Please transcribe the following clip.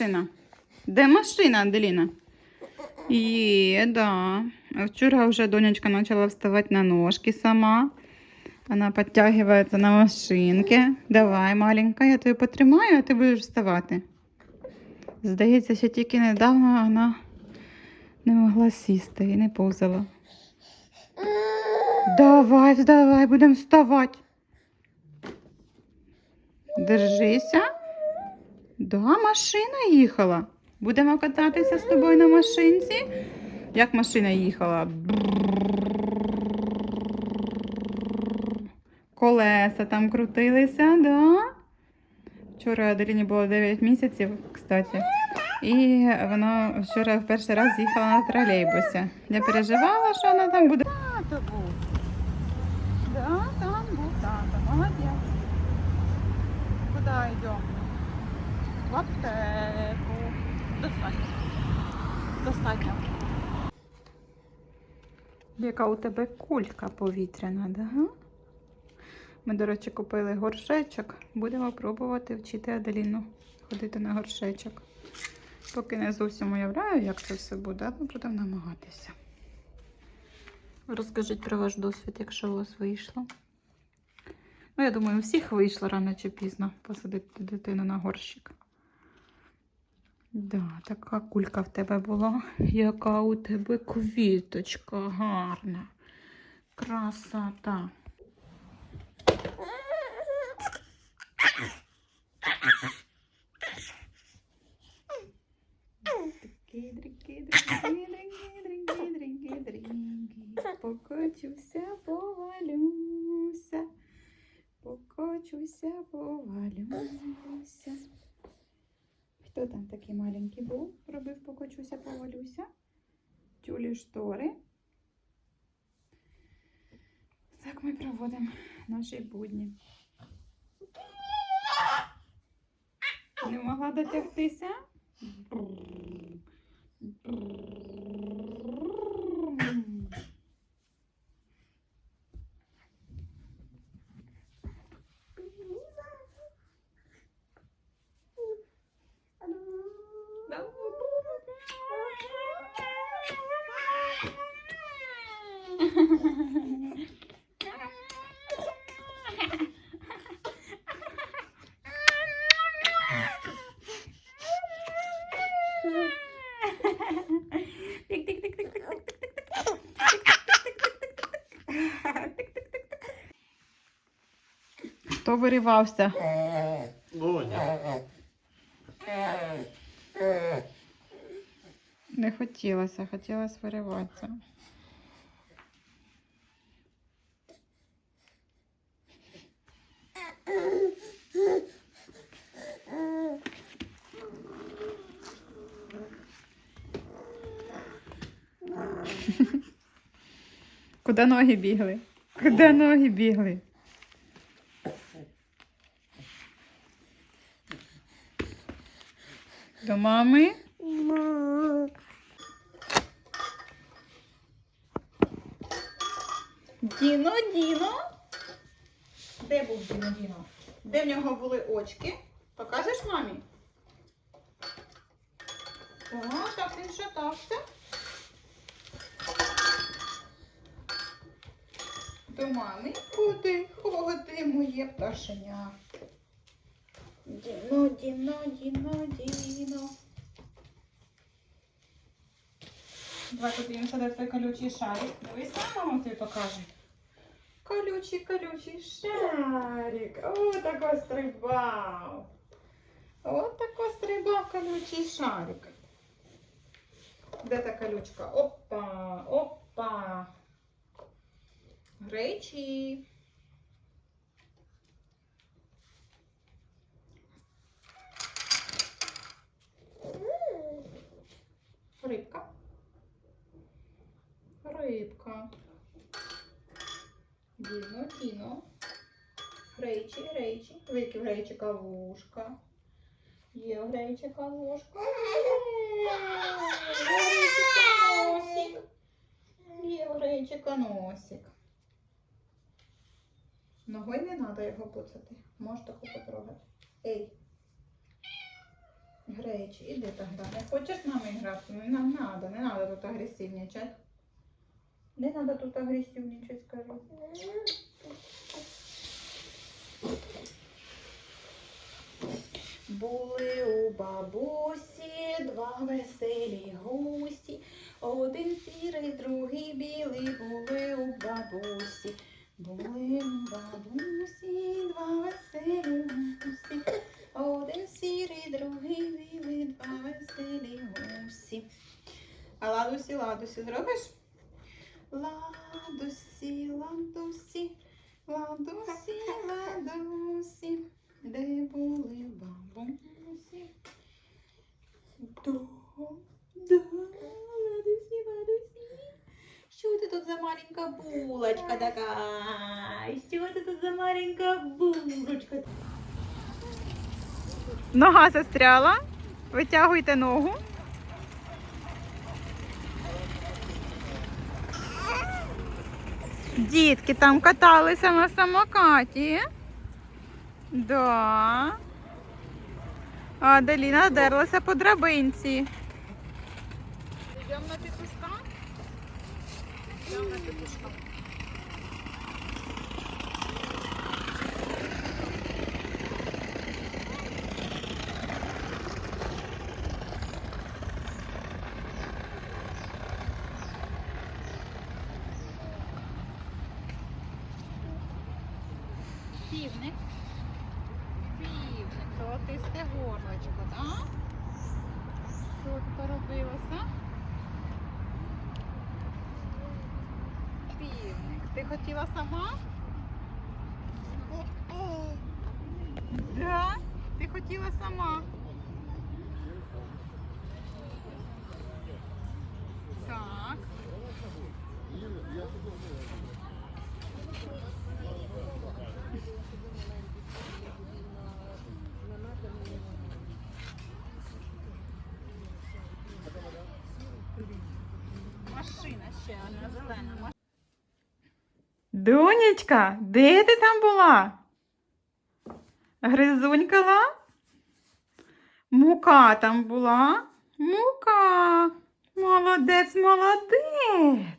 Машина. Де машина, Аделіна? Є, да. Вчора вже донечка почала вставати на ножки сама. Вона підтягується на машинки. Давай, маленька, я тебе потримаю, а ти будеш вставати. Здається, що тільки недавно вона не могла сісти і не повзала. Давай, вставай, будемо вставати. Держися. Да, машина їхала. Будемо кататися з тобою на машинці. Як машина їхала? Колеса там крутилися, да? Вчора Аделіні було 9 місяців, кстати. І вона вчора в перший раз їхала на тролейбусі. Я переживала, що вона там буде. Тато був. Да, там був тато. Молодець. Куди йдемо? Аптеку. Достатньо. Достатньо. Яка у тебе кулька повітряна, да? Ми, до речі, купили горшечок. Будемо пробувати вчити Аделіну ходити на горшечок. Поки не зовсім уявляю, як це все буде, але будемо намагатися. Розкажіть про ваш досвід, якщо у вас вийшло. Ну, я думаю, у всіх вийшло рано чи пізно посадити дитину на горщик. Да, така кулька в тебе була. Яка у тебе квіточка гарна. Красота. Покочуся, повалюся. Покочуся, повалюся. Хто там такий маленький був? Робив покочуся, повалюся. Тюлі штори. Так ми проводимо наші будні. Не могла дотягтися? Хто виривався? Луня. Не хотілося, хотілося вириватися. Куди ноги бігли? Куди ноги бігли? До мами? Діно, Діно. Де був Діно, Діно? Де в нього були очки? Покажеш мамі? О, так він шатався. До мами. Ходи, ходи, моє пташеня. Діно, Діно, Діно, Діно. Давай подивимося, де той колючий шарик. Дивись, мама тобі покаже. Колючий, колючий шарик. О, тако стрибав. О, тако стрибав колючий шарик. Де та колючка? Опа, опа. Гречі. Рейчі, рейчі. Вики в рейчика вушка. Є рейчика вушка. Є носик. Є в рейчика носик. Ногою не треба його пуцати. Можеш таку потрогати. Ей. Гречі, іди та гра. Не хочеш з нами грати? Ну нам надо, не надо тут агресивничати. Не надо тут агресивничати, скажу. Були у бабусі два веселі гусі. Один сірий, другий білий були у бабусі. Були у бабусі два веселі гусі. Один сірий, другий білий, два веселі гусі. А ладусі, ладусі зробиш? Ладусі, ладусі, ладусі, ладусі, де були бабусі? До, до, ладусі, ладусі. Що ти тут за маленька булочка така? Що ти тут за маленька булочка? Нога застряла. Витягуйте ногу. Дітки там каталися на самокаті. Да. А Аделіна дерлася по драбинці. Йдемо на петушка? Йдемо на петушка. Півник. Півник, золотисте горлочко, так? Що тут робилося? Ти хотіла сама? Да? Ти хотіла сама. Так. Машина ще одна зелена. Донечка, де ти там була? Гризунькала? Мука там була. Мука. Молодець, молодець.